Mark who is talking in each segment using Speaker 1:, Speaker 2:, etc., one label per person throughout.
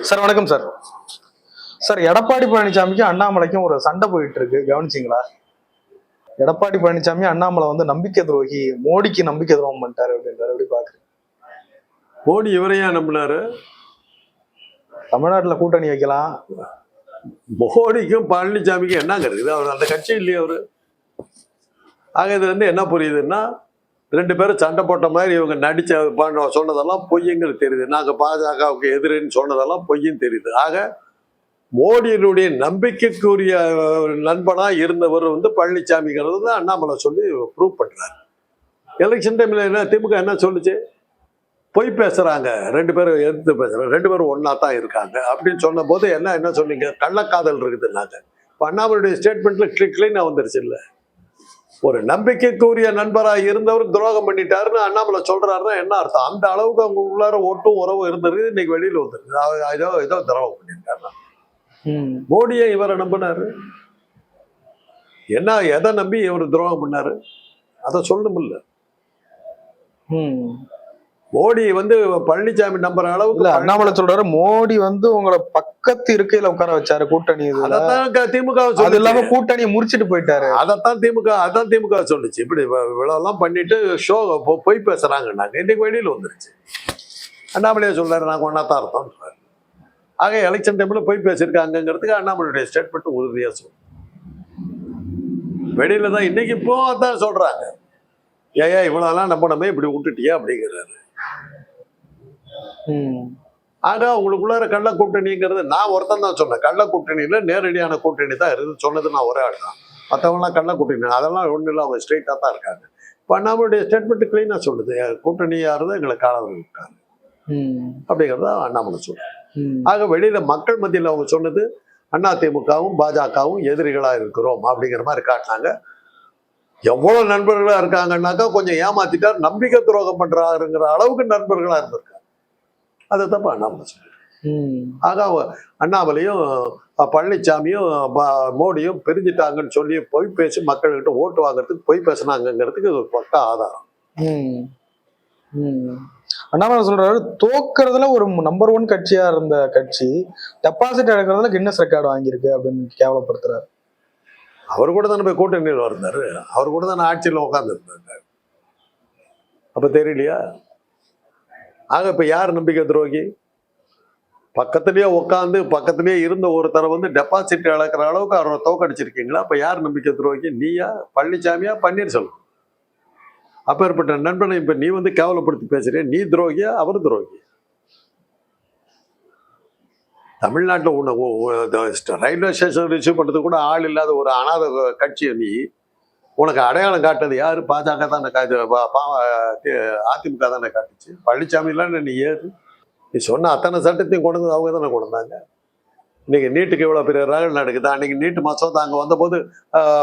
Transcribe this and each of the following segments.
Speaker 1: Sir வணக்கம் sir. Sir Edappadi பழனிசாமிக்கும் அண்ணாமலைக்கும் ஒரு சண்டை போயிட்டு இருக்கு. கவனிச்சிங்களா? எடப்பாடி பழனிசாமி அண்ணாமலை வந்து நம்பிக்கை துரோகி. மோடிக்கு நம்பிக்கை துரோகம் பண்ணிட்டாரு அப்படின்றாரு. எப்படி பாக்குறீங்க?
Speaker 2: மோடி இவரையா நம்பினாரு?
Speaker 1: தமிழ்நாட்டுல கூட்டணி வைக்கலாம்.
Speaker 2: மோடிக்கும் பழனிசாமிக்கும் என்னங்க இருக்குது? அவர் அந்த கட்சி இல்லையே அவரு? ஆக இது வந்து என்ன புரியுதுன்னா ரெண்டு பேரும் சண்டை போட்ட மாதிரி இவங்க நடிச்ச பண்ண சொன்னதெல்லாம் பொய்யுங்கிறது தெரியுது. நாங்கள் பாஜகவுக்கு எதிரின்னு சொன்னதெல்லாம் பொய்யும் தெரியுது. ஆக மோடியினுடைய நம்பிக்கைக்குரிய நண்பனாக இருந்தவர் வந்து பழனிசாமிங்கிறது தான் அண்ணாமலை சொல்லி ப்ரூவ் பண்ணுறாரு எலெக்ஷன் டைமில் என்ன திமுக என்ன சொல்லுச்சு? பொய் பேசுகிறாங்க ரெண்டு பேரும் எதிர்த்து பேசுகிறாங்க ரெண்டு பேரும் ஒன்றா தான் இருக்காங்க. அப்படின்னு சொன்ன போது என்ன என்ன சொன்னீங்க கள்ளக்காதல் இருக்குதுன்னாங்க. இப்போ அண்ணாமலையுடைய ஸ்டேட்மெண்ட்டில் கிளிக் கிளீனா வந்துருச்சு இல்லை? ஒரு நம்பிக்கைக்குரிய நண்பரா இருந்தவர் துரோகம் பண்ணிட்டாருன்னு அண்ணாமலை சொல்றாருன்னா என்ன அர்த்தம்? அந்த அளவுக்கு அவங்க உள்ளார ஒட்டும் உறவு இருந்தது இன்னைக்கு வெளியில வந்துருக்கு ஏதோ ஏதோ துரோகம் பண்ணியிருக்காரு
Speaker 1: ம்.
Speaker 2: மோடியை இவரை நம்பினாரு. என்ன எதை நம்பி இவர் துரோகம் பண்ணாரு? அதை சொல்லணுமில்ல.
Speaker 1: ம்.
Speaker 2: மோடி வந்து பழனிசாமி நம்புற அளவுக்கு
Speaker 1: அண்ணாமலை சொல்றாரு மோடி வந்து உங்களை பக்கத்து இருக்கையில உட்கார வச்சாரு கூட்டணி
Speaker 2: க- திமுக
Speaker 1: அது இல்லாம. கூட்டணியை முறிச்சிட்டு போயிட்டாரு.
Speaker 2: அதைத்தான் திமுக அதான் திமுக சொல்லுச்சு. இப்படி இவ- இவ்வளவுலாம் பண்ணிட்டு ஷோ பொய் பேசுறாங்க நாங்க இன்னைக்கு வெளியில வந்துருச்சு. அண்ணாமலையை சொல்றாரு நாங்க ஒன்னா தான் இருந்தோம். ஆக எலெக்ஷன் டைம்ல போய் பேசியிருக்காங்கிறதுக்கு அண்ணாமலையுடைய ஸ்டேட்மெண்ட் உறுதியா சொல்லும் வெளியில தான் இன்னைக்கு இப்போ அதான் சொல்றாங்க. ஏயா இவ்வளவுலாம் நம்பணுமே இப்படி விட்டுட்டியா? அப்படிங்கிறாரு.
Speaker 1: ம்.
Speaker 2: ஆக உங்களுக்குள்ளார கள்ள கூட்டணிங்கிறது நான் ஒருத்தன் தான் சொன்னேன். கள்ள கூட்டணியில நேரடியான கூட்டணி தான் இருந்து சொன்னது நான் ஒரே ஆள் தான். மற்றவங்களாம் கள்ள கூட்டணி. அதெல்லாம் ஒன்றும் இல்லை. அவங்க ஸ்ட்ரெயிட்டாக தான் இருக்காங்க. இப்போ நம்மளுடைய ஸ்டேட்மெண்ட் கிளீனாக சொல்லுது. கூட்டணியாக இருந்தால் எங்களை காலம் விட்டாங்க. அப்படிங்கிறத அண்ணாமலை
Speaker 1: ம்.
Speaker 2: ஆக வெளியில மக்கள் மத்தியில் அவங்க சொன்னது அதிமுகவும் பாஜகவும் எதிரிகளாக இருக்கிறோம் அப்படிங்கிற மாதிரி காட்டினாங்க. எவ்வளவு நண்பர்களா இருக்காங்கன்னாக்கா கொஞ்சம் ஏமாத்திட்டார். நம்பிக்கை துரோகம் பண்றாருங்கிற அளவுக்கு நண்பர்களா இருந்திருக்காங்க அதை தப்ப அண்ணாமலை.
Speaker 1: ம்.
Speaker 2: ஆக அண்ணாமலையும் பழனிசாமியும் மோடியும் பிரிஞ்சுட்டாங்கன்னு சொல்லி பொய் பேசி மக்கள்கிட்ட ஓட்டு வாங்குறதுக்கு பொய் பேசுனாங்கங்கிறதுக்கு இது ஒரு பக்க ஆதாரம்.
Speaker 1: அண்ணாமலை சொல்றாரு தோக்குறதுல ஒரு நம்பர் ஒன் கட்சியா இருந்த கட்சி டெபாசிட் எடுக்கிறதுல கின்னஸ் ரெக்கார்டு வாங்கியிருக்கு அப்படின்னு கேவலப்படுத்துறாரு
Speaker 2: அவர் கூட தானே போய் கூட்டணியில் இருந்தாரு அவர் கூட தானே ஆட்சியில் உட்கார்ந்து இருந்தாங்க அப்ப தெரியலையா ஆக இப்போ யார் நம்பிக்கை துரோகி? பக்கத்துலேயே உட்காந்து பக்கத்துலேயே இருந்த ஒருத்தரை வந்து டெபாசிட் இழக்கிற அளவுக்கு அவரை தோக்கடிச்சிருக்கீங்களா? அப்போ யார் நம்பிக்கை துரோகி? நீயா? பழனிசாமியா பன்னீர்செல்வம். அப்பேற்பட்ட நண்பனை இப்போ நீ வந்து கேவலப்படுத்தி பேசுறிய நீ துரோகியா? அவர் துரோகி. தமிழ்நாட்டில் உன்னை ரயில்வே ஸ்டேஷன் ரிசீவ் பண்ணுறதுக்கு கூட ஆள் இல்லாத ஒரு அனாதை கட்சியை நீ உனக்கு அடையாளம் காட்டுறது யாரு? பாஜக தானே காட்டு பா- அதிமுக தானே காட்டுச்சு. பழனிசாமிலாம் நீ ஏறு. நீ சொன்ன அத்தனை சட்டத்தையும் கொண்டு வந்து அவங்க தானே கொண்டு வந்தாங்க இன்னைக்கு நீட்டுக்கு இவ்வளோ பெரிய ரகல் நடக்குது. அன்னைக்கு நீட்டு மசோதா அங்கே வந்தபோது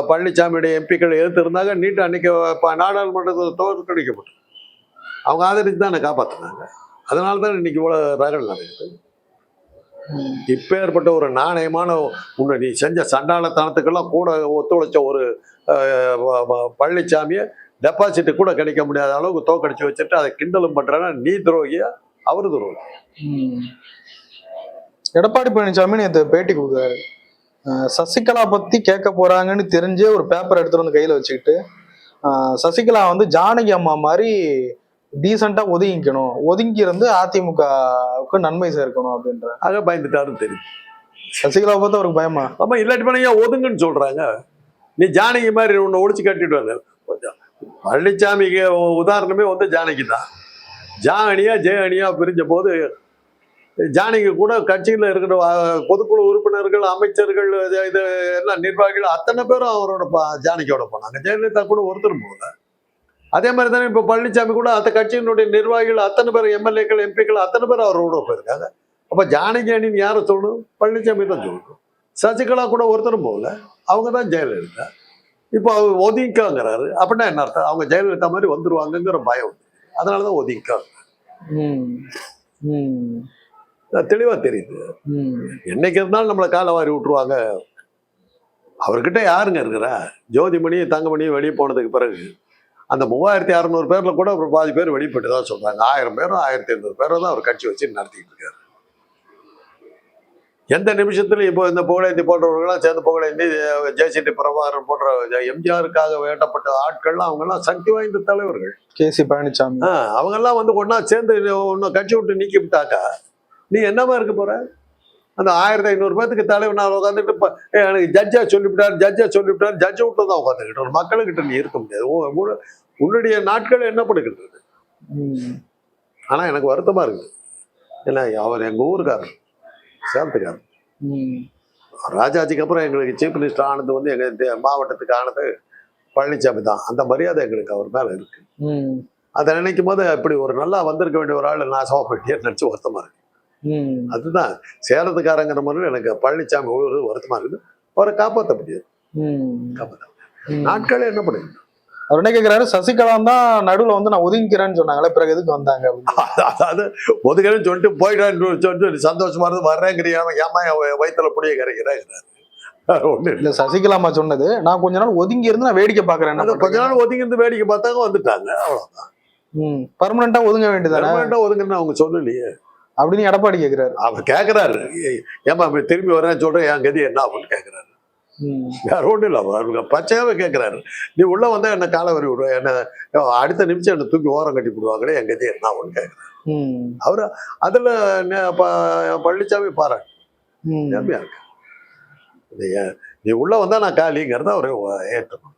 Speaker 2: பழனிசாமியுடைய எம்பிக்கள் எதிர்த்து இருந்தாங்க நீட்டு அன்னைக்கு ப- நாடாளுமன்றத்தில் தோற்கடிக்கப்பட்டு அவங்க ஆதரித்து தானே காப்பாற்றினாங்க அதனால தான் இன்னைக்கு இவ்வளோ ரகல் நடக்குது. இப்பேற்பட்ட ஒரு நாணயமான உன்னை நீ செஞ்ச சண்டாளத்தனத்துக்கெல்லாம் கூட ஒத்துழைச்ச ஒரு பழனிசாமியை டெபாசிட் கூட கிடைக்க முடியாத அளவுக்கு தோக்கடிச்சு வச்சுட்டு அதை கிண்டலும் பண்றானா நீ துரோகியா? அவரு துரோகி.
Speaker 1: எடப்பாடி பழனிசாமி நேற்று பேட்டி கொடுக்குறாரு. சசிகலா பத்தி கேட்க போறாங்கன்னு தெரிஞ்சே ஒரு பேப்பர் எடுத்துட்டு வந்து கையில வச்சுக்கிட்டு சசிகலா வந்து ஜானகி அம்மா மாதிரி டீசெண்டா ஒதுங்கிக்கணும். ஒதுங்கி இருந்து அதிமுகவுக்கு நன்மை சேர்க்கணும் அப்படின்ற
Speaker 2: ஆக பயந்துட்டாருன்னு தெரியும்
Speaker 1: சசிகலாவை பார்த்து அவருக்கு பயமா?
Speaker 2: ஆமா இல்லாட்டி பண்ண ஒதுங்குன்னு சொல்றாங்க? நீ ஜானகி மாதிரி உன்னை ஒழிச்சு கட்டிட்டு வந்த. கொஞ்சம் பழனிசாமிக்கு உதாரணமே வந்து ஜானகி தான். ஜானியா அணியா ஜெய பிரிஞ்ச போது ஜானகி கூட கட்சியில் இருக்கிற பொதுக்குழு உறுப்பினர்கள் அமைச்சர்கள் இது இது எல்லாம் நிர்வாகிகள் அத்தனை பேரும் அவரோட ஜானகியோட போனாங்க. ஜெயலலிதா கூட ஒருத்தர் போகல. அதே மாதிரி தானே இப்போ பழனிசாமி கூட அந்த கட்சியினுடைய நிர்வாகிகள் அத்தனை பேர் எம்எல்ஏக்கள் எம்பிக்கள் அத்தனை பேர் அவரோட போயிருக்காங்க. அப்போ ஜானகி அணின்னு யாரை சொல்லணும்? பழனிசாமி தான் சொல்லணும். சசிகலா கூட ஒருத்தரும் போகல. அவங்க தான் ஜெயலலிதா இப்போ அவர் ஒதுங்கிக்காங்கிறாரு. அப்படின்னா என்ன அர்த்தம்? அவங்க ஜெயலலிதா மாதிரி வந்துருவாங்கங்கிற பயம் அதனால தான் ஒதுங்கிக்காங்க.
Speaker 1: ம். ம்.
Speaker 2: தெளிவா தெரியுது.
Speaker 1: ம்.
Speaker 2: என்னைக்கு இருந்தாலும் நம்மளை காலை வாரி விட்டுருவாங்க. அவர்கிட்ட யாருங்க இருக்கிறா? ஜோதிமணி தங்கமணி வெளியே போனதுக்கு பிறகு. அந்த மூவாயிரத்தி அறநூறு பேர்ல கூட ஒரு பாதி பேர் வெளிப்பட்டு தான் சொல்றாங்க. ஆயிரம் பேரும் ஆயிரத்தி ஐநூறு பேரும் தான் அவர் கட்சி வச்சு நடத்திட்டு இருக்காரு. எந்த நிமிஷத்துலையும் இப்போ இந்த புகழேந்தி போன்றவர்கள்லாம் சேர்ந்து புகழேந்தி ஜெயசிட்டி பிரபாகரன் போன்ற எம்ஜிஆருக்காக வேண்டப்பட்ட ஆட்கள்லாம் அவங்கெல்லாம் சக்தி வாய்ந்த தலைவர்கள்.
Speaker 1: கே சி பழனிசாமி
Speaker 2: அவங்கெல்லாம் வந்து ஒன்றா சேர்ந்து ஒன்று கட்சி விட்டு நீக்கி விட்டாக்கா நீ என்னவா இருக்க போற? அந்த ஆயிரத்தி ஐநூறு பேத்துக்கு தலைவர் நான் உட்காந்துட்டு இப்போ எனக்கு ஜட்ஜா சொல்லிவிட்டார் ஜட்ஜா சொல்லிவிட்டார் ஜட்ஜை விட்டு தான் உட்காந்துக்கிட்டு மக்களுக்கிட்ட நீ இருக்க முடியாது. உன் உன்- உன்னுடைய நாட்கள் என்ன பண்ணுகிறது
Speaker 1: ம்.
Speaker 2: ஆனால் எனக்கு வருத்தமாக இருக்குது. ஏன்னா அவர் எங்கள் ஊருக்காரர்.
Speaker 1: ம்.
Speaker 2: ராஜாஜிக்கு அப்புறம் எங்களுக்கு சீஃப் மினிஸ்டர் ஆனது வந்து எங்கள் மாவட்டத்துக்கு ஆனது பழனிசாமி தான் அந்த மரியாதை எங்களுக்கு அவர் மேலே இருக்கு. அதை நினைக்கும் போது இப்படி ஒரு நல்லா வந்திருக்க வேண்டிய ஒரு ஆள் நாசமாக போயிட்டே நினச்சி வருத்தமாக இருக்கு. அதுதான் சேலத்துக்காரங்கிற முறையில் எனக்கு பழனிசாமி ஒரு வருத்தமாக இருக்குது அவரை காப்பாற்ற முடியாது. காப்பாற்ற. நாட்களே என்ன பண்ணுங்க
Speaker 1: அவர் என்ன கேக்குறாரு? சசிகலா தான் நடுவுல வந்து நான் ஒதுங்கிக்கிறேன்னு சொன்னாங்களே பிறகு எதுக்கு வந்தாங்க.
Speaker 2: அதாவது ஒதுக்கணும்னு சொல்லிட்டு போயிட்டான்னு சொல்லிட்டு சந்தோஷமா இருந்து வர்றேங்கிறியா ஏமா வயிற்றுல புளிய கரைக்கிறேங்கிறாரு ஒண்ணு இல்லை.
Speaker 1: இல்ல சசிகலா அம்மா சொன்னது நான் கொஞ்ச நாள் ஒதுங்கி இருந்து நான் வேடிக்கை பாக்குறேன்
Speaker 2: கொஞ்ச நாள் ஒதுங்கி இருந்து வேடிக்கை பார்த்தாங்க வந்துட்டாங்க அவ்வளவுதான்.
Speaker 1: பர்மனண்டா ஒதுங்க வேண்டியதானே
Speaker 2: பெர்மனண்டா ஒதுங்கன்னு அவங்க சொல்லலையே.
Speaker 1: அப்படின்னு எடப்பாடி கேக்குறாரு.
Speaker 2: அவர் கேட்கிறாரு ஏமா திரும்பி வரேன்னு சொல்றேன் என் கதி என்ன அப்படின்னு கேட்கிறாரு
Speaker 1: ம்.
Speaker 2: வேற ஒன்றும் இல்லை. அவருக்கு பச்சையாவே கேட்கிறாரு நீ உள்ள வந்தா என்ன காலை வரி விடுவேன் என்ன அடுத்த நிமிஷம் என்ன தூக்கி ஓரம் கட்டி போடுவாங்களே என் கதி என்ன ஆகும்னு கேட்கிறாரு
Speaker 1: ம்.
Speaker 2: அவரு அதுல பழனிசாமி
Speaker 1: ம்.
Speaker 2: நேர்மையா இருக்கு. நீ உள்ள வந்தா நான் காலிங்கிறத அவரே ஏற்றணும்.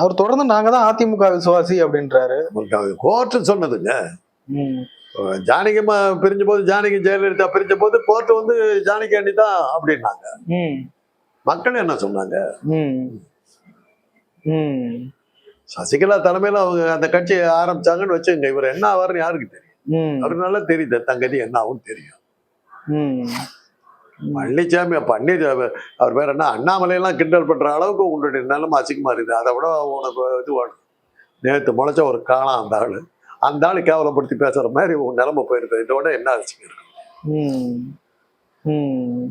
Speaker 1: அவர் தொடர்ந்து நாங்க தான் அதிமுக விசுவாசி அப்படின்றாரு.
Speaker 2: கோர்ட்டு சொன்னதுங்க. ஜானகிமா பிரிஞ்ச போது ஜானகி ஜெயலலிதா பிரிஞ்ச போது கோர்ட்டு வந்து ஜானகி அணி தான் அப்படின்னாங்க.
Speaker 1: ம்.
Speaker 2: மக்கள் என்ன சொன்னாங்க
Speaker 1: ம். ம்.
Speaker 2: சசிகலா தலைமையில அவங்க அந்த கட்சியை ஆரம்பிச்சாங்கன்னு வச்சுங்க இவர் என்ன ஆவார்னு யாருக்கு தெரியும். அவருக்கு நல்லா தெரியுது தங்கதி என்ன ஆகும் தெரியும்
Speaker 1: ம்.
Speaker 2: பழனிசாமி பன்னீர் அவர் பேர் என்ன அண்ணாமலையெல்லாம் கிண்டல் பண்ற அளவுக்கு உங்களுடைய நிலைமை அசிங்கமா இருக்குது அதை விட உனக்கு இது வேணும் நேற்று முளைச்ச ஒரு காலம் அந்த ஆளு அந்த ஆளு கேவலப்படுத்தி பேசுற மாதிரி உன் நிலைமை போயிருக்கு இதோட என்ன.
Speaker 1: ம்.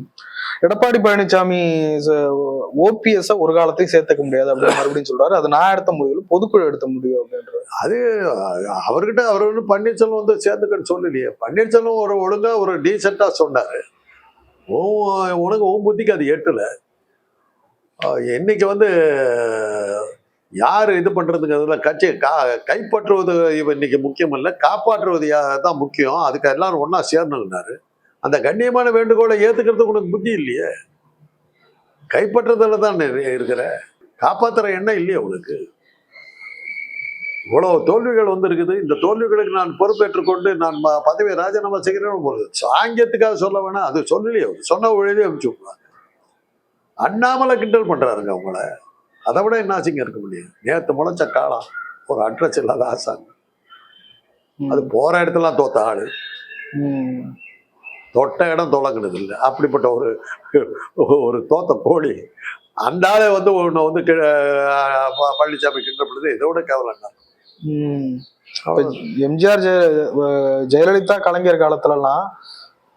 Speaker 1: எடப்பாடி பழனிசாமி ஓபிஎஸ் ஒரு காலத்தையும் சேர்த்துக்க முடியாது அப்படின்னு மறுபடியும் சொல்றாரு. அது நான் எடுத்த முடிவு பொதுக்குழு எடுத்த முடிவு அது
Speaker 2: அவர்கிட்ட அவர் வந்து பன்னீர்செல்வம் வந்து சேர்த்துக்கன்னு சொல்லலையே. பன்னீர்செல்வம் ஒரு ஒழுங்கா ஒரு டீசெண்டா சொன்னாரு. உனக்கு உன் புத்திக்கு அது எட்டல. இன்னைக்கு வந்து யார் இது பண்றதுக்கு அதில் கட்சியை கா கைப்பற்றுவது இன்னைக்கு முக்கியம் இல்லை காப்பாற்றுவது தான் முக்கியம். அதுக்கு எல்லாரும் ஒன்றா சேரணுன்னாரு அந்த கண்ணியமான வேண்டுகோளை ஏத்துக்கிறதுக்கு உனக்கு புத்தி இல்லையே? கைப்பற்றுறதுல தான் இருக்கிற? காப்பாத்துற எண்ணம் இல்லையே உனக்கு. இவ்வளவு தோல்விகள் வந்திருக்குது. இந்த தோல்விகளுக்கு நான் பொறுப்பேற்றுக் கொண்டு நான் பதவியை ராஜினாமா செய்கிறேன் ஒரு சாங்கியத்துக்காக சொல்ல வேணாம். அது சொல்லலையே சொன்ன வழியிலே அனுப்பிச்சு விட்றாங்க அண்ணாமலை கிண்டல் பண்றாருங்க அவங்கள. அதை விட என்ன ஆசைங்க இருக்க முடியும்? நேத்து முளைச்ச காலம். ஒரு அட்ரஸ் இல்லாத ஆசாங்க அது போற இடத்துல தோத்த ஆளு. தொட்ட இடம் தொடங்கினது இல்லை. அப்படிப்பட்ட ஒரு ஒரு தோத்த கோழி. அந்த ஆளை வந்து ஒன்று வந்து பழனிசாமி கிண்டல் பண்ணுறது இதை விட கேவலம் என்ன
Speaker 1: எம்ஜிஆர் ஜெய ஜெயலலிதா கலைஞர் காலத்துலலாம்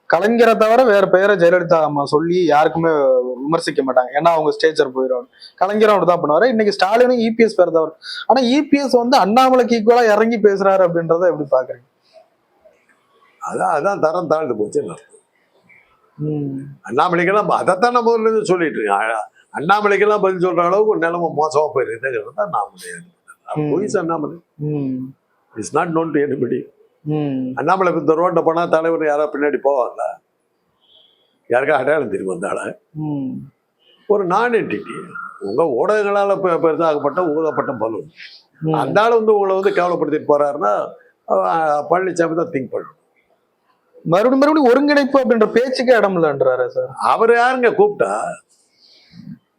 Speaker 1: கலைஞரை தவிர வேற பெயரை ஜெயலலிதா அம்மா சொல்லி யாருக்குமே விமர்சிக்க மாட்டாங்க. ஏன்னா அவங்க ஸ்டேஜர் போயிடும் கலைஞரும் அவர் தான் பண்ணுவாரு. இன்னைக்கு ஸ்டாலினும் இபிஎஸ் பேர் தவிர ஆனா இபிஎஸ் வந்து அண்ணாமலைக்கு ஈக்குவலா இறங்கி பேசுறாரு அப்படின்றத எப்படி பாக்குறீங்க?
Speaker 2: அதான் அதான் தரம் தாழ்ந்து போச்சு
Speaker 1: ம்.
Speaker 2: அண்ணாமலைக்கெல்லாம் அதைத்தான் நம்ம இருந்து சொல்லிட்டு இருக்கேன் அண்ணாமலைக்கெல்லாம் பதில் சொல்ற அளவுக்கு ஒரு நிலைமை மோசமா போயிருக்குங்கிறது தான்
Speaker 1: ம்.
Speaker 2: போயிஸ் Annamalai. It's not known to anybody. Annamalai இந்த ரோட்ல போனா தலைவர் யாராவது பின்னாடி போவாங்களா யாருக்கா அடையாளம் தெரியும்
Speaker 1: ம்.
Speaker 2: ஒரு நான் என்டிட்டி உங்க ஊடகங்களால பெரிதாகப்பட்ட ஊதப்பட்ட பலூன். அந்த ஆள் வந்து உங்களை வந்து கேவலப்படுத்திட்டு போறாருன்னா பழனிசாமி தான் திங்க் பண்ணணும்
Speaker 1: மறுபடியும் மறுபடியும் ஒருங்கிணைப்பு அப்படின்ற பேச்சுக்கே இடம் இல்லைன்றாரு சார்.
Speaker 2: அவர் யாருங்க? கூப்பிட்டா?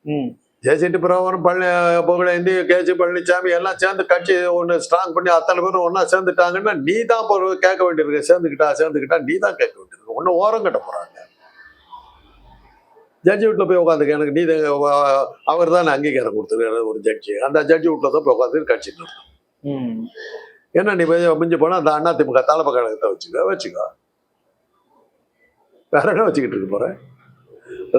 Speaker 1: ம்.
Speaker 2: ஜெயசெட்டி பிரபாகரன் பழனி புகழேந்தி கேசி பழனிசாமி எல்லாம் சேர்ந்து கட்சி ஒன்று ஸ்ட்ராங் பண்ணி அத்தனை பேரும் ஒன்றா சேர்ந்துட்டாங்கன்னா நீ தான் இப்போ கேட்க வேண்டியிருக்கு. சேர்ந்துக்கிட்டா சேர்ந்துக்கிட்டா நீ தான் கேட்க வேண்டியிருக்கு. ஒன்றும் ஓரம் கட்ட போகிறாங்க ஜட்ஜி வீட்டில் போய் உட்காந்துக்க எனக்கு நீ அவர் தான் அங்கீகாரம் கொடுத்துருக்காரு ஒரு ஜட்ஜி. அந்த ஜட்ஜி வீட்டில் தான் போய் உட்காந்து கட்சி
Speaker 1: ம்.
Speaker 2: என்ன நீ போய் மிஞ்சி போனால் அந்த அண்ணா திமுக தலைமை கழகத்தை வச்சுக்கோ வச்சுக்கோ. வேற என்ன வச்சுக்கிட்டு இருக்க போகிறேன்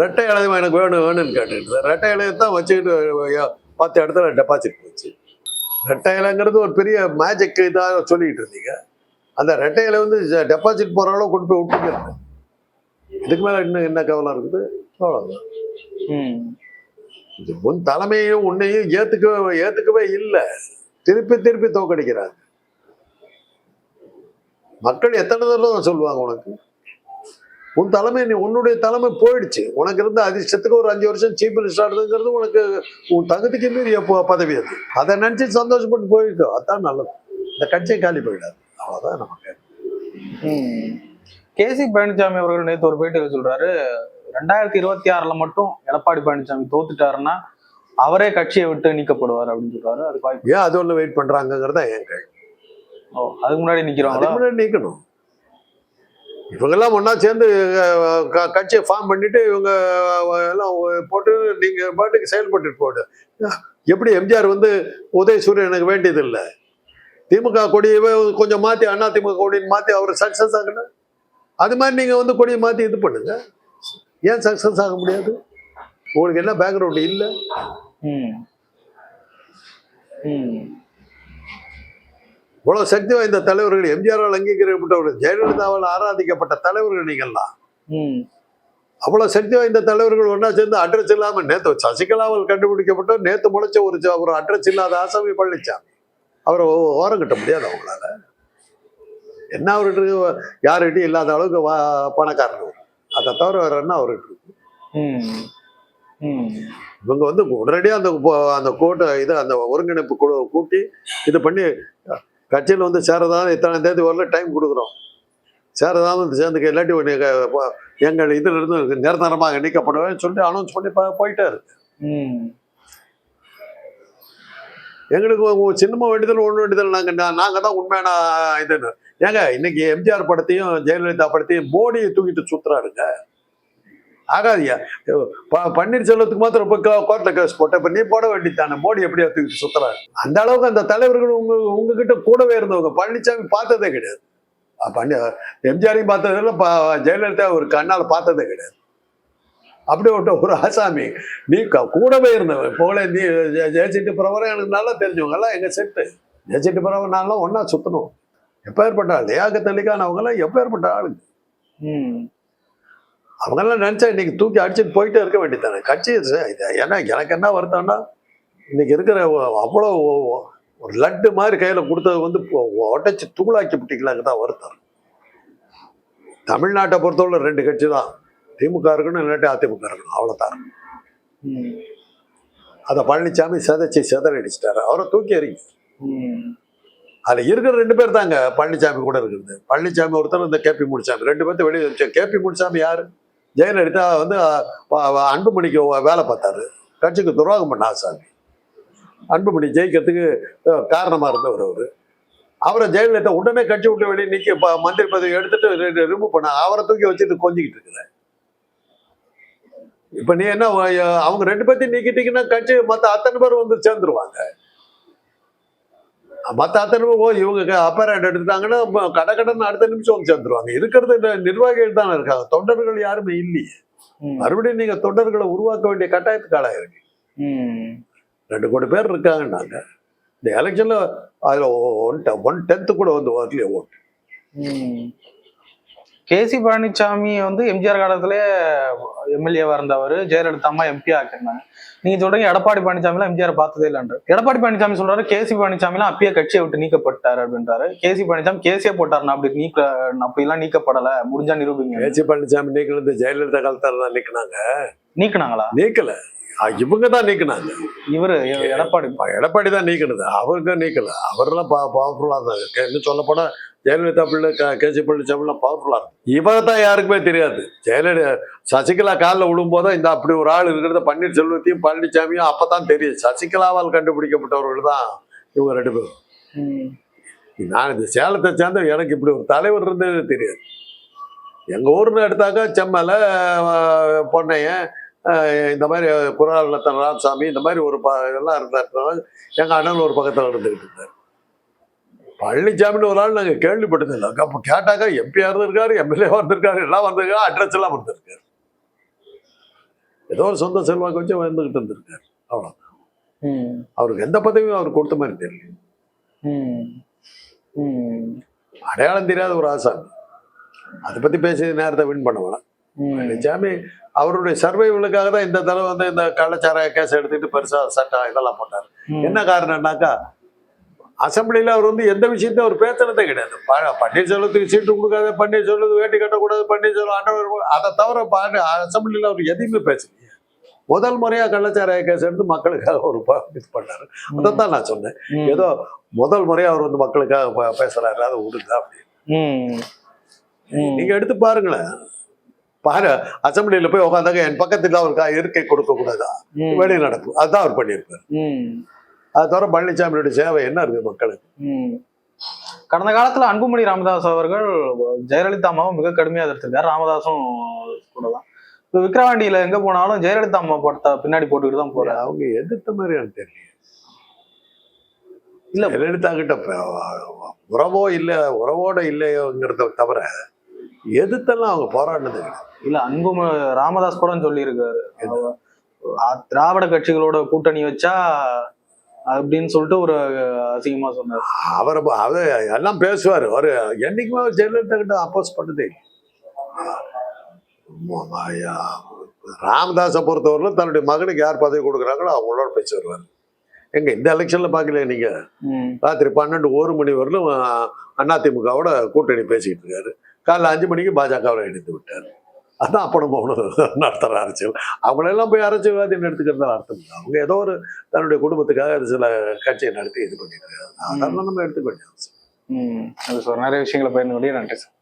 Speaker 2: ரெட்டை இலையம் எனக்கு வேணும் வேணும்னு கேட்டுட்டு ரெட்டை இலையம் தான் வச்சுக்கிட்டு பத்து இடத்துல டெபாசிட் போச்சு. ரெட்டை இலைங்கிறது ஒரு பெரிய மேஜிக் இதாக சொல்லிக்கிட்டு இருந்தீங்க. அந்த ரெட்டை இலை வந்து டெபாசிட் போகிற அளவு கொண்டு போய் விட்டுட்டு இதுக்கு மேல இன்னும் என்ன கவலை இருக்குது? இது உன் தலைமையும் உன்னையும் ஏத்துக்கவே ஏத்துக்கவே இல்லை. திருப்பி திருப்பி தோக்கடிக்கிறாங்க. மக்கள் எத்தனை தடவை சொல்லுவாங்க உனக்கு? உன் தலைமை நீ உன்னுடைய தலைமை போயிடுச்சு. உனக்கு இருந்த அதிர்ஷ்டத்துக்கு ஒரு அஞ்சு வருஷம் சீஃப் மினிஸ்டர் உனக்கு உன் தகுதிக்கு மீறிய ப- பதவி அது. அதை நினைச்சு சந்தோஷப்பட்டு போயிருக்கோ. அதான் நல்லது. இந்த கட்சியை காலி போயிடாது. அவ்வளவுதான் நமக்கு
Speaker 1: கேசி பழனிசாமி அவர்கள் நேத்து ஒரு பேட்டியில சொல்றாரு ரெண்டாயிரத்தி இருபத்தி ஆறுல மட்டும் எடப்பாடி பழனிசாமி தோத்துட்டாருன்னா அவரே கட்சியை விட்டு நீக்கப்படுவார் அப்படின்னு சொல்றாரு. அதுக்கு வாய்ப்பு
Speaker 2: ஏன் அது ஒண்ணு வெயிட் பண்றாங்கிறதா என் கேள்வி.
Speaker 1: ஓ அதுக்கு முன்னாடி
Speaker 2: அதுக்கு முன்னாடி நீக்கணும். இவங்கெல்லாம் ஒன்றா சேர்ந்து க- கட்சியை ஃபார்ம் பண்ணிட்டு இவங்க எல்லாம் போட்டு நீங்கள் பாட்டுக்கு செயல்பட்டு போடு. எப்படி எம்ஜிஆர் வந்து உதயசூரியனுக்கு வேண்டியது இல்லை திமுக கொடியவே கொஞ்சம் மாற்றி அண்ணா திமுக கொடின்னு மாற்றி அவர் சக்ஸஸ் ஆகல அது மாதிரி நீங்கள் வந்து கொடியை மாற்றி இது பண்ணுங்க. ஏன் சக்ஸஸ் ஆக முடியாது? உங்களுக்கு என்ன பேக்ரவுண்ட் இல்லை? இவ்வளவு சக்தி வாய்ந்த தலைவர்கள் எம்ஜிஆரால் அங்கீகரிக்கப்பட்டவர்கள் ஜெயலலிதாவால் ஆராதிக்கப்பட்ட தலைவர்கள் நீங்கள்லாம்.
Speaker 1: ம்.
Speaker 2: அவ்வளவு சக்தி வாய்ந்த தலைவர்கள் ஒண்ணா சேர்ந்து அட்ரஸ் இல்லாம நேத்து சசிகலாவால் கண்டுபிடிக்கப்பட்ட நேத்து முளைச்ச ஒரு ஒரு அட்ரஸ் இல்லாத ஆசாமி பழனிசாமி அவரை ஓரம் கட்ட முடியாது அவங்களால. என்ன அவர்கிட்ட யாருகிட்டையும் இல்லாத அளவுக்கு பணக்காரர் அவர். அதை தவிர வேற என்ன அவர்கிட்ட இருக்கு? இவங்க வந்து உடனடியாக அந்த அந்த கூட்ட இது அந்த ஒருங்கிணைப்பு குழு கூட்டி இது பண்ணி கட்சியில் வந்து சேரதான் இத்தனை தேதி வரல டைம் கொடுக்குறோம். சேரதான் வந்து சேர்ந்துக்க இல்லாட்டி போ- எங்கள் இதுல இருந்து நிரந்தரமாக நீக்கப்படுவேன்னு சொல்லிட்டு அனௌன்ஸ் பண்ணி போயிட்டாரு. எங்களுக்கு ஒரு சின்னமா வேண்டியதில் ஒன்று வேண்டியதில் நாங்கள் நாங்கள் தான் உண்மையான இதுன்னு. ஏங்க இன்னைக்கு எம்ஜிஆர் படத்தையும் ஜெயலலிதா படத்தையும் மோடியை தூக்கிட்டு சுத்துறாருங்க. ஆகாதியா? ப- பன்னீர்செல்வத்துக்கு மாத்திரம் இப்போ கோர்ட்டில் கேஸ் போட்ட இப்போ நீ போட வேண்டித்தானே மோடி எப்படியா தூக்கிட்டு சுத்துறாரு? அந்த அளவுக்கு அந்த தலைவர்கள் உங்க உங்ககிட்ட கூடவே இருந்தவங்க. பழனிசாமி பார்த்ததே கிடையாது. பண்ணி எம்ஜிஆரையும் பார்த்ததில்ல ஜெயலலிதா ஒரு கண்ணால் பார்த்ததே கிடையாது. அப்படி விட்ட ஒரு ஆசாமி நீ கூடவே இருந்தவன். போல நீ ஜெ- பிரபரம் எனக்கு நல்லா தெரிஞ்சவங்க எங்கள் செட்டு. ஜெயச்செட்டி பிரவரம் நான்லாம் சுற்றணும் எப்போ ஏற்பட்ட ஆள் லியாக்க எப்போ ஏற்பட்ட ஆளுங்க.
Speaker 1: ம்.
Speaker 2: அவங்கெல்லாம் நினச்சா இன்றைக்கி தூக்கி அடிச்சுட்டு போயிட்டே இருக்க வேண்டியதானே கட்சி இது ஏன்னா எனக்கு என்ன வருத்தம்னா இன்றைக்கி இருக்கிற அவ்வளோ ஒரு லட்டு மாதிரி கையில் கொடுத்தது வந்து உடச்சி தூளாக்கி விட்டீங்களாங்க தான் வருத்தம். தமிழ்நாட்டை பொறுத்தவரை ரெண்டு கட்சி தான். திமுக இருக்கணும் இல்லாட்டி அதிமுக இருக்கணும். அவ்வளோதான் அதை பழனிசாமி சிதைச்சி சிதறடிச்சிட்டாரு. அவரை தூக்கி எறிங்க. அதில் இருக்கிற ரெண்டு பேர் தாங்க பழனிசாமி கூட இருக்குது பழனிசாமி ஒருத்தர் இந்த கேபி முனிசாமி. ரெண்டு பேர்த்து வெளியே கேபி முனிசாமி யாரு? ஜெயலலிதா வந்து அன்புமணிக்கு வேலை பார்த்தாரு. கட்சிக்கு துரோகம் பண்ண ஆசாமி. அன்புமணி ஜெயிக்கிறதுக்கு காரணமாக இருந்தவர் அவர். அவரை ஜெயலலிதா உடனே கட்சி விட்டு வெளியே நீக்கி ப- மந்திரி பதவி எடுத்துட்டு ரிமூவ் பண்ண அவரை தூக்கி வச்சுட்டு கொஞ்சிக்கிட்டு இருக்கிறேன் இப்போ நீ என்ன அவங்க ரெண்டு பேர்த்தையும் நீக்கிட்டீங்கன்னா கட்சி மற்ற அத்தனை பேர் வந்து சேர்ந்துருவாங்க. மற்ற அத்தனை இவங்க அப்பேரண்ட் எடுத்துட்டாங்கன்னா கட கடன்னு அடுத்த நிமிஷம் வந்து சேர்ந்துருவாங்க. இருக்கிறது நிர்வாகிகள் தானே இருக்காங்க. தொண்டர்கள் யாருமே இல்லையே. மறுபடியும் நீங்க தொண்டர்களை உருவாக்க வேண்டிய கட்டாயத்துக்கு ஆளாயிருக்கு ரெண்டு கோடி பேர் இருக்காங்கன்னாங்க இந்த எலெக்ஷன்ல அதுல ஒன் ஒன் டென்த்து கூட வந்து வரலையே ஓட்டு.
Speaker 1: ம். கேசி பழனிசாமி வந்து எம்ஜிஆர் காலத்துல எம்எல்ஏவா இருந்தவர் ஜெயலலிதா அம்மா எம்பி ஆக்கிருந்தாங்க நீங்க சொல்றீங்க எடப்பாடி பழனிசாமிலாம் எம்ஜிஆர் பார்த்ததே இல்லைன்ற எடப்பாடி பழனிசாமி சொல்றாரு கேசி பழனிசாமிலாம் அப்பயே கட்சியை விட்டு நீக்கப்பட்டாரு அப்படின்றாரு. கேசி பழனிசாமி கேசியே போட்டாருன்னா அப்படி நீக்க அப்படிலாம் நீக்கப்படல முடிஞ்சா நிரூபிங்க.
Speaker 2: பேச்சு பழனிசாமி நீக்கினது ஜெயலலிதா காலத்தால தான் நீக்கினாங்க.
Speaker 1: நீக்கினாங்களா?
Speaker 2: நீக்கல. இவங்க தான் நீக்கினாங்க.
Speaker 1: இவரு எடப்பாடி.
Speaker 2: எடப்பாடி தான் நீக்கினது. அவருக்கு நீக்கல. அவரெல்லாம் பா பவர்ஃபுல்லா இருந்தாங்க. கே- இன்னும் சொல்ல போனா ஜெயலலிதா பிள்ளை கேசி பழனிசாமிலாம் பவர்ஃபுல்லா இருக்கும். இவரை தான் யாருக்குமே தெரியாது. ஜெயலலிதா சசிகலா காலில் விழும்போது இந்த அப்படி ஒரு ஆள் இருக்கிறத பன்னீர்செல்வத்தையும் பழனிசாமியும் அப்பதான் தெரியும். சசிகலாவால் கண்டுபிடிக்கப்பட்டவர்கள் தான் இவங்க ரெண்டு பேரும். நான் இந்த சேலத்தை சேர்ந்த எனக்கு இப்படி ஒரு தலைவர் இருந்தது தெரியாது. எங்க ஊர்னு எடுத்தாக்கா செம்மலை பொன்னையன் அஹ், இந்த மாதிரி குராலத்தன் ராமசாமி இந்த மாதிரி ஒரு ப இதெல்லாம் இருந்தார். எங்க அண்ணன் ஒரு பக்கத்தில் இருந்துகிட்டு இருந்தார். பழனிசாமின்னு ஒரு ஆள் நாங்கள் கேள்விப்பட்டதில்லை அப்போ கேட்டாக்கா எம்பியா இருந்திருக்காரு எம்எல்ஏ வந்திருக்காரு எல்லாம் வந்திருக்காரு அட்ரஸ் எல்லாம் வந்திருக்காரு ஏதோ ஒரு சொந்த செல்வாக்கு வச்சு வந்துகிட்டு இருந்திருக்காரு. அவ்வளோ. அவருக்கு எந்த பதவியும் அவர் கொடுத்த மாதிரி தெரியல. அடையாளம் தெரியாத ஒரு ஆசாமி அதை பத்தி பேசி நேரத்தை வின் பண்ண வேணாம். பழனிசாமி அவருடைய சர்வைவலுக்காக தான் இந்த தடவை வந்து இந்த கள்ளச்சாராய கேஸ் எடுத்துட்டு பெருசா சட்டம் இதெல்லாம் போட்டார். என்ன காரணம்னாக்கா அசம்பிளில அவர் வந்து எந்த விஷயத்தையும் அவர் பேசுனதே கிடையாது பன்னீர்செல்வத்துக்கு சீட்டு கொடுக்காத பன்னீர்செல்வத்துக்கு வேட்டி கட்டக்கூடாது பன்னீர்செல்வம் அண்டவர் அதை தவிர பாரு அசம்பிளில அவர் எதையுமே பேசலையே முதல் முறையா கள்ளச்சாராய கேஸ் எடுத்து மக்களுக்காக ஒரு இது பண்ணாரு அதைத்தான் நான் சொன்னேன். ஏதோ முதல் முறையா அவர் வந்து மக்களுக்காக பேசுறாரு அதை விடுங்க அப்படி
Speaker 1: ம். ம்.
Speaker 2: நீங்க எடுத்து பாருங்களேன் பாரு அசம்பிளியில போய் உட்காந்தாங்க என் பக்கத்துல அவருக்கு இருக்கை கொடுக்க கூடாதா. வெளியே நடக்கும் அதுதான் அவர் பண்ணியிருப்பார். அது தவிர பழனிசாமியோட சேவை என்ன இருக்கு மக்களுக்கு.
Speaker 1: கடந்த காலத்துல அன்புமணி ராமதாஸ் அவர்கள் ஜெயலலிதா அம்மாவை மிக கடுமையா எதிர்த்திருக்காரு. ராமதாசும் கூட தான் இப்போ விக்ரவாண்டியில எங்க போனாலும் ஜெயலலிதா அம்மா படத்தை பின்னாடி போட்டுக்கிட்டு தான் போறாரு.
Speaker 2: அவங்க எதிர்த்த மாதிரி எனக்கு தெரியல
Speaker 1: இல்ல.
Speaker 2: ஜெயலலிதா கிட்ட உறவோ இல்ல உறவோட இல்லையோங்கிறத தவிர எதிர்த்தெல்லாம் அவங்க போராடினது கிடையாது
Speaker 1: இல்ல அன்பும ராமதாஸ் கூட சொல்லியிருக்காரு. திராவிட கட்சிகளோட கூட்டணி வச்சா அப்படின்னு சொல்லிட்டு ஒரு அசிங்கமா சொன்னார்.
Speaker 2: அவரை அவர் எல்லாம் பேசுவார். அவர் என்னைக்குமே அவர் ஜெயலலிதா கிட்ட அப்போஸ் பண்ணதே. ராமதாஸை பொறுத்தவரையிலும் தன்னுடைய மகனுக்கு யார் பதவி கொடுக்குறாங்களோ அவங்களோட பேசி வருவார். எங்க இந்த எலெக்ஷன்ல பார்க்கல நீங்க. ராத்திரி பன்னெண்டு ஒரு மணி வரலும் அதிமுகவோட கூட்டணி பேசிக்கிட்டு இருக்காரு. காலைல அஞ்சு மணிக்கு பாஜகவில் இணைத்து விட்டார். அதான் அப்படம் போகணும் நடத்துகிற அரசியல். அவங்களெல்லாம் போய் அரசியல்வாதின்னு எடுத்துக்கிறதா அர்த்தம். இல்லை அவங்க ஏதோ ஒரு தன்னுடைய குடும்பத்துக்காக சில கட்சியை நடத்தி இது பண்ணிட்டு இருக்காங்க. அதெல்லாம் நம்ம எடுத்துக்க வேண்டிய அவசியம்.
Speaker 1: ம். அது சார் நிறைய விஷயங்களை பயந்து கொண்டே நன்றி சார்.